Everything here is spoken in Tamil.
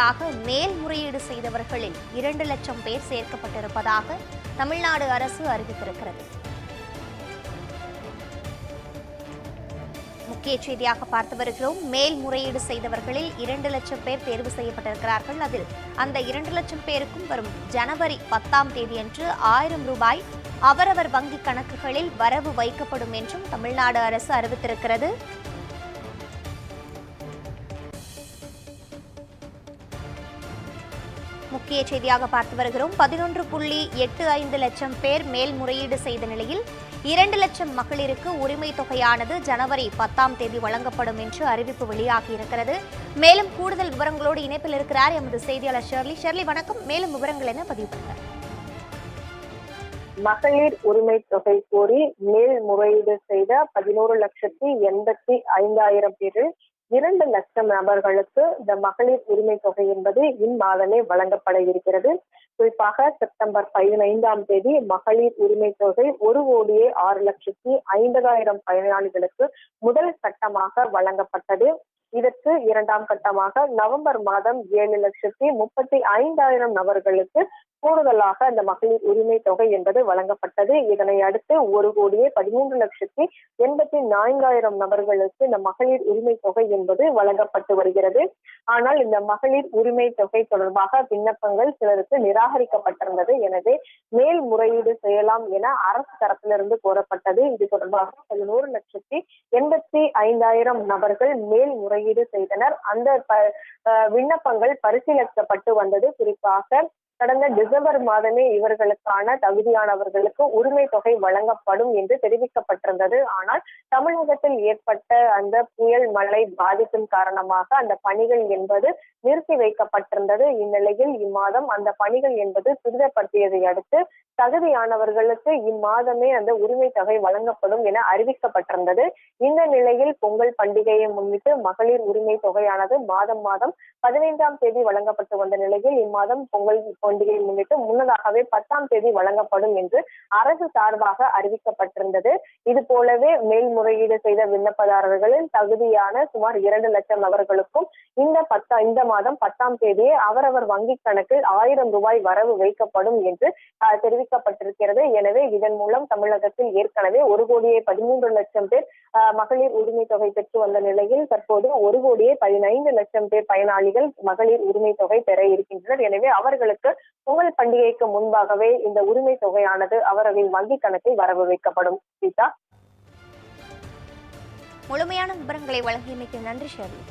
தொகைக்காக மேல்முறையீடு செய்தவர்களில் இரண்டு லட்சம் பேர் சேர்க்கப்பட்டிருப்பதாக தமிழ்நாடு அரசு அறிவித்திருக்கிறது. முக்கிய செய்தியாக பார்த்து வருகிறோம். மேல்முறையீடு செய்தவர்களில் இரண்டு லட்சம் பேர் தேர்வு செய்யப்பட்டிருக்கிறார்கள். அதில் அந்த இரண்டு லட்சம் பேருக்கும் வரும் ஜனவரி பத்தாம் தேதியன்று ஆயிரம் ரூபாய் அவரவர் வங்கி கணக்குகளில் வரவு வைக்கப்படும் என்றும் தமிழ்நாடு அரசு அறிவித்திருக்கிறது. முக்கிய செய்தியாக பார்த்து வருகிறோம். பதினொன்று புள்ளி எட்டு ஐந்து லட்சம் பேர் மேல்முறையீடு செய்த நிலையில் இரண்டு லட்சம் மகளிருக்கு உரிமை தொகையானது ஜனவரி பத்தாம் தேதி வழங்கப்படும் என்று அறிவிப்பு வெளியாகி இருக்கிறது. மேலும் கூடுதல் விவரங்களோடு இணைப்பில் இருக்கிறார் எமது செய்தியாளர் ஷெர்லி. ஷெர்லி வணக்கம். மேலும் விவரங்கள் என பதிவு மகளிர் உரிமை தொகை கோரி மேல்முறையீடு செய்த பதினோரு லட்சத்தி எண்பத்தி ஐந்தாயிரம் பேரில் இரண்டு லட்சம் நபர்களுக்கு இந்த மகளிர் உரிமை தொகை என்பது இம்மாதமே வழங்கப்பட இருக்கிறது. குறிப்பாக செப்டம்பர் பதினைந்தாம் தேதி மகளிர் உரிமை தொகை ஒரு கோடியே ஆறு லட்சத்தி ஐம்பதாயிரம் பயனாளிகளுக்கு முதல் கட்டமாக வழங்கப்பட்டது. நபர்களுக்கு இரண்டாம் கட்டமாக நவம்பர் மாதம் ஏழு லட்சத்தி முப்பத்தி ஐந்தாயிரம் நபர்களுக்கு கூடுதலாக அந்த மகளிர் உரிமை தொகை என்பது வழங்கப்பட்டது. இதனை அடுத்து ஒரு கோடியே பதிமூன்று லட்சத்தி எண்பத்தி நான்காயிரம் நபர்களுக்கு இந்த மகளிர் உரிமை தொகை என்பது வழங்கப்பட்டு வருகிறது. ஆனால் இந்த மகளிர் உரிமை தொகை தொடர்பாக விண்ணப்பங்கள் சிலருக்கு நிராகரிக்கப்பட்டிருந்தது. எனவே மேல்முறையீடு செய்யலாம் என அரசு தரப்பிலிருந்து கோரப்பட்டது. இது தொடர்பாக பதினோரு லட்சத்தி எண்பத்தி ஐந்தாயிரம் நபர்கள் மேல்முறையீடு செய்தனர். அந்த விண்ணப்பங்கள் பரிசீலிக்கப்பட்டு வந்தது. குறிப்பாக கடந்த டிசம்பர் மாதமே இவர்களுக்கான தகுதியானவர்களுக்கு உரிமை தொகை வழங்கப்படும் என்று தெரிவிக்கப்பட்டிருந்தது. ஆனால் தமிழகத்தில் ஏற்பட்ட அந்த புயல் மழை பாதிப்பின் காரணமாக அந்த பணிகள் என்பது நிறுத்தி வைக்கப்பட்டிருந்தது. இந்நிலையில் இம்மாதம் அந்த பணிகள் என்பது துரிதப்படுத்தியதை அடுத்து தகுதியானவர்களுக்கு இம்மாதமே அந்த உரிமை தொகை வழங்கப்படும் என அறிவிக்கப்பட்டிருந்தது. இந்த நிலையில் பொங்கல் பண்டிகையை முன்னிட்டு மகளிர் உரிமை தொகையானது மாதம் மாதம் பதினைந்தாம் தேதி வழங்கப்பட்டு வந்த நிலையில் இம்மாதம் பொங்கல் பண்டிகையை முன்னிட்டு முன்னதாகவே பத்தாம் தேதி வழங்கப்படும் என்று அரசு சார்பாக அறிவிக்கப்பட்டிருந்தது. இது போலவே மேல்முறையீடு செய்த விண்ணப்பதாரர்களின் தகுதியான சுமார் இரண்டு லட்சம் நபர்களுக்கும் இந்த பத்தா இந்த மாதம் பத்தாம் தேதியே அவரவர் வங்கிக் கணக்கில் ஆயிரம் ரூபாய் வரவு வைக்கப்படும் என்று தெரிவிக்கப்பட்டிருக்கிறது. எனவே இதன் மூலம் தமிழகத்தில் ஏற்கனவே ஒரு கோடியே பதிமூன்று லட்சம் பேர் மகளிர் உரிமை தொகை பெற்று வந்த நிலையில் தற்போது ஒரு கோடியே பதினைந்து லட்சம் பேர் பயனாளிகள் மகளிர் உரிமை தொகை பெற இருக்கின்றனர். எனவே அவர்களுக்கு பொங்கல் பண்டிகைக்கு முன்பாகவே இந்த உரிமை தொகையானது அவர்களின் வங்கிக் கணக்கில் வரவு வைக்கப்படும். சீதா? முழுமையான விவரங்களை வழங்கியமைக்கு நன்றி ஷெர்லி.